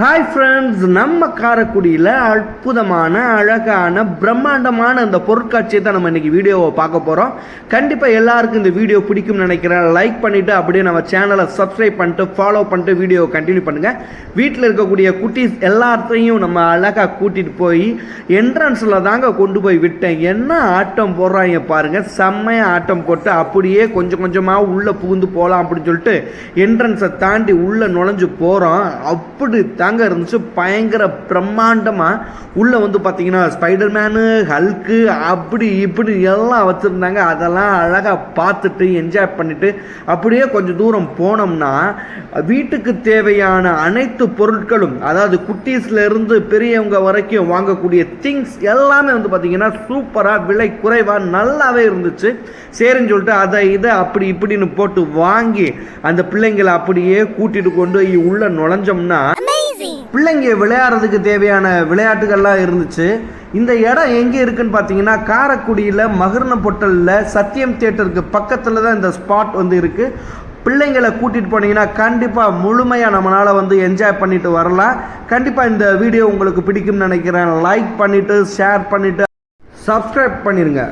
Hi friends நம்ம காரக்குடியில் அற்புதமான அழகான பிரம்மாண்டமான இந்த பொருட்காட்சியை தான் நம்ம இன்றைக்கி வீடியோவை பார்க்க போகிறோம் கண்டிப்பாக எல்லாருக்கும் இந்த வீடியோ பிடிக்கும்னு நினைக்கிறேன். லைக் பண்ணிவிட்டு அப்படியே நம்ம சேனலை சப்ஸ்கிரைப் பண்ணிட்டு ஃபாலோ பண்ணிட்டு வீடியோவை கண்டினியூ பண்ணுங்கள் வீட்டில் இருக்கக்கூடிய குட்டீஸ் எல்லாத்தையும் நம்ம அழகாக கூட்டிகிட்டு போய் என்ட்ரன்ஸில் தாங்க கொண்டு போய் விட்டேன். என்ன ஆட்டம் போடுறாங்க பாருங்கள் செம்மையாக ஆட்டம் போட்டு அப்படியே கொஞ்சம் கொஞ்சமாக உள்ளே புகுந்து போகலாம் அப்படின்னு சொல்லிட்டு என்ட்ரன்ஸை தாண்டி உள்ளே நுழைஞ்சு போகிறோம் அப்படி தாங்க இருந்துச்சு. பயங்கர பிரம்மாண்டமாக உள்ளே வந்து பார்த்தீங்கன்னா ஸ்பைடர்மேனு ஹல்க்கு அப்படி இப்படி எல்லாம் வச்சுருந்தாங்க. அதெல்லாம் அழகாக பார்த்துட்டு என்ஜாய் பண்ணிவிட்டு அப்படியே கொஞ்சம் தூரம் போனோம்னா வீட்டுக்கு தேவையான அனைத்து பொருட்களும் அதாவது குட்டீஸ்லேருந்து பெரியவங்க வரைக்கும் வாங்கக்கூடிய திங்ஸ் எல்லாமே வந்து பார்த்தீங்கன்னா சூப்பராக விலை குறைவாக நல்லாவே இருந்துச்சு. சரின்னு சொல்லிட்டு அதை இதை அப்படி இப்படின்னு போட்டு வாங்கி அந்த பிள்ளைங்களை அப்படியே கூட்டிட்டு கொண்டு போய் உள்ள நுழைஞ்சோம்னா பிள்ளைங்க விளையாடுறதுக்கு தேவையான விளையாட்டுகள்லாம் இருந்துச்சு. இந்த இடம் எங்கே இருக்குன்னு பார்த்தீங்கன்னா காரைக்குடியில் மகர்ண பொட்டலில் சத்தியம் தேட்டருக்கு பக்கத்தில் தான் இந்த ஸ்பாட் வந்து இருக்குது பிள்ளைங்களை கூட்டிகிட்டு போனீங்கன்னா கண்டிப்பாக முழுமையாக நம்மளால் வந்து என்ஜாய் பண்ணிட்டு வரலாம். கண்டிப்பாக இந்த வீடியோ உங்களுக்கு பிடிக்கும்னு நினைக்கிறேன். லைக் பண்ணிவிட்டு ஷேர் பண்ணிவிட்டு சப்ஸ்கிரைப் பண்ணிடுங்க